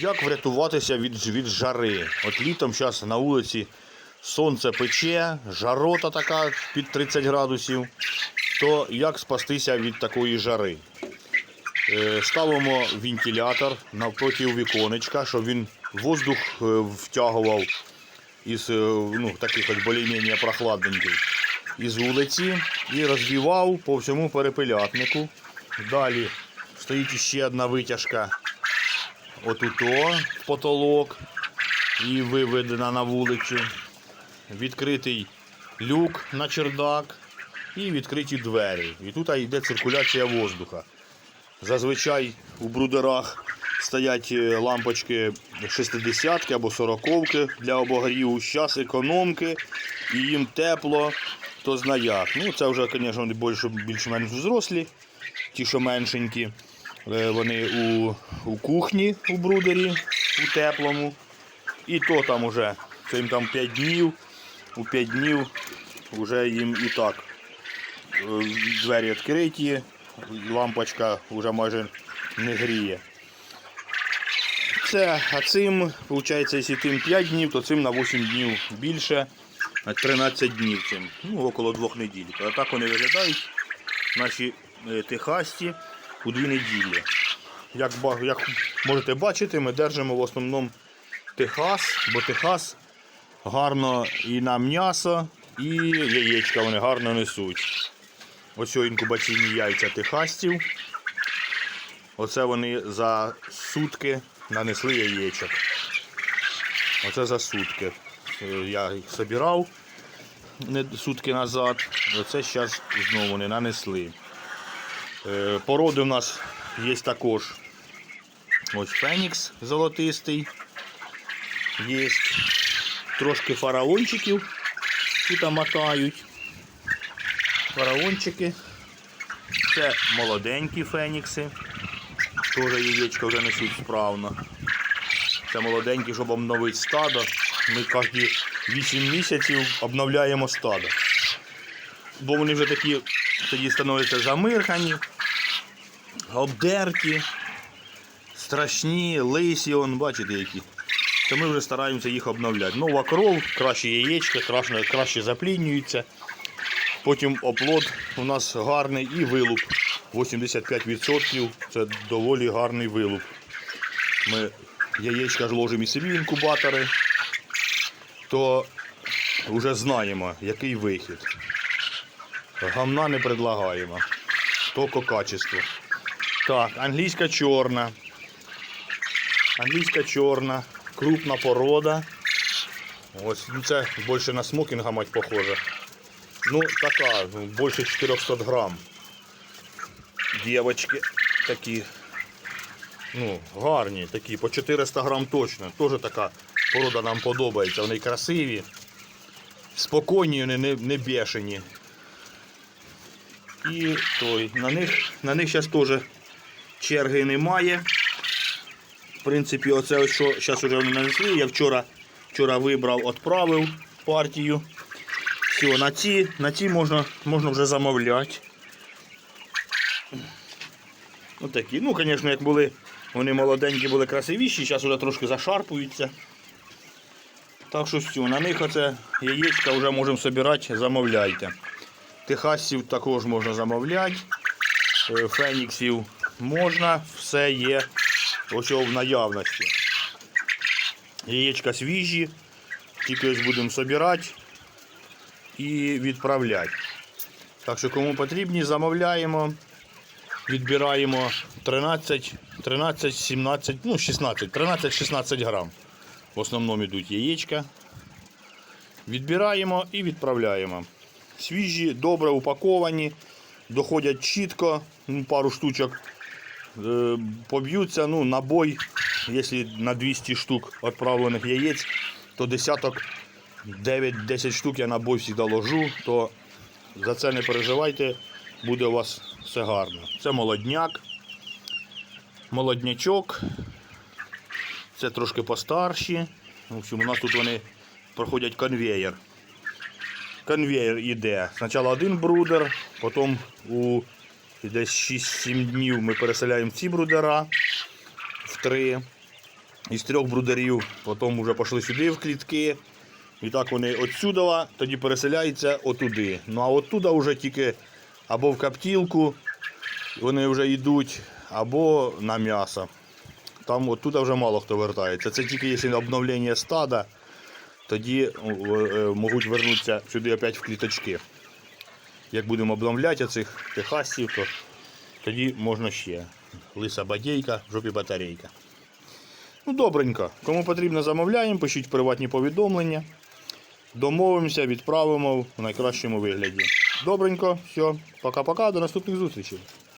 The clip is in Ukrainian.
Як врятуватися від, від жари? От літом зараз на вулиці сонце пече, жарота така під 30 градусів. То як спастися від такої жари? Е, Ставимо вентилятор навпроти віконечка, щоб він воздух е, втягував із е, ну, таких от більш-менш прохладненький із вулиці і розвівав по всьому перепилятнику. Далі стоїть ще одна витяжка отуто в потолок і виведена на вулицю. Відкритий люк на чердак і відкриті двері. І тут йде циркуляція воздуха. Зазвичай у брудерах стоять е, лампочки 60 або 40-ки для обогріву. Зараз економки і їм тепло, то зна як. Ну, це вже, звісно, вони більш- більш-менш взрослі, ті, що меншенькі. Е, Вони у, у кухні у брудері, у теплому. І то там уже, це їм там 5 днів, у 5 днів вже їм і так е, двері відкриті, лампочка вже майже не гріє. Це, а цим, виходить, якщо тим 5 днів, то цим на 8 днів більше, на 13 днів цим. Ну, около 2 неділь. А так вони виглядають, наші е, техасті, у 2 неділі. Як, як можете бачити, ми держимо в основному Техас, бо Техас гарно і на м'ясо, і яєчка вони гарно несуть. Ось інкубаційні яйця техастів. Оце вони за сутки нанесли яєчок. Оце за сутки. Е, Я їх собирав сутки назад. Оце зараз знову не нанесли. Е, Породи у нас є також. Ось Фенікс золотистий. Є трошки фараончиків. Тут мотають. Фараончики. Це молоденькі фенікси. Теж яєчко вже несуть справно. Це молоденькі, щоб обновити стадо. Ми кожні 8 місяців обновляємо стадо. Бо вони вже такі тоді становляться замирхані, обдерті, страшні, лисі, он, бачите які. То ми вже стараємося їх обновляти. Нова кров, краще яєчка, краще, краще запліднюється. Потім оплод у нас гарний і вилуп. 85% це доволі гарний вилуп. Ми яєчка ж ложимо і собі інкубатори, то вже знаємо, який вихід. Гамна не предлагаємо. Тільки качество. Так, англійська чорна. Англійська чорна, крупна порода. Ось, ну це більше на смокінга мать похоже. Ну, така, ну, більше 400 грам. Дівочки такі. Ну, гарні, такі, по 400 грам точно. Теж така порода нам подобається. Вони красиві, спокійні, вони не, не бешені. І той, на них, на них зараз теж черги немає. В принципі, оце що зараз вже вони нанесли. Я вчора, вчора вибрав, відправив партію. Все, на ці, на ці можна, можна вже замовляти. Отакі. Ну, звісно, як були, вони молоденькі, були красивіші, зараз вже трошки зашарпуються. Так що все, на них оце яєчка вже можемо збирати, замовляйте. Техасів також можна замовляти. Е, Феніксів можна, все є ось в наявності. Яєчка свіжі, тільки ось будемо збирати і відправляти. Так що кому потрібні, замовляємо, відбираємо 13, 13, 17, ну 16, 13-16 грам. В основному йдуть яєчка. Відбираємо і відправляємо. Свіжі, добре упаковані, доходять чітко, ну, пару штучок поб'ються, ну, набой, якщо на 200 штук відправлених яєць, то десяток 9-10 штук я на бой завжди ложу, то за це не переживайте, буде у вас все гарно. Це молодняк, молоднячок, це трошки постарші. В общем, у нас тут вони проходять конвеєр. Конвеєр іде. Спочатку один брудер, потім у десь 6-7 днів ми переселяємо ці брудера в три. із трьох брудерів, потім вже пішли сюди в клітки. І так вони отсюда, тоді переселяються отуди. Ну а оттуда вже тільки або в каптілку вони вже йдуть, або на м'ясо. Там оттуда вже мало хто вертається. Це тільки якщо обновлення стада, тоді е, е, можуть вернутися сюди опять в кліточки. Як будемо обновляти цих техасів, то тоді можна ще. Лиса бадійка, в жопі батарейка. Ну, добренько. Кому потрібно, замовляємо, пишіть приватні повідомлення. Домовимося, відправимо в найкращому вигляді. Добренько, все, пока-пока, до наступних зустрічей.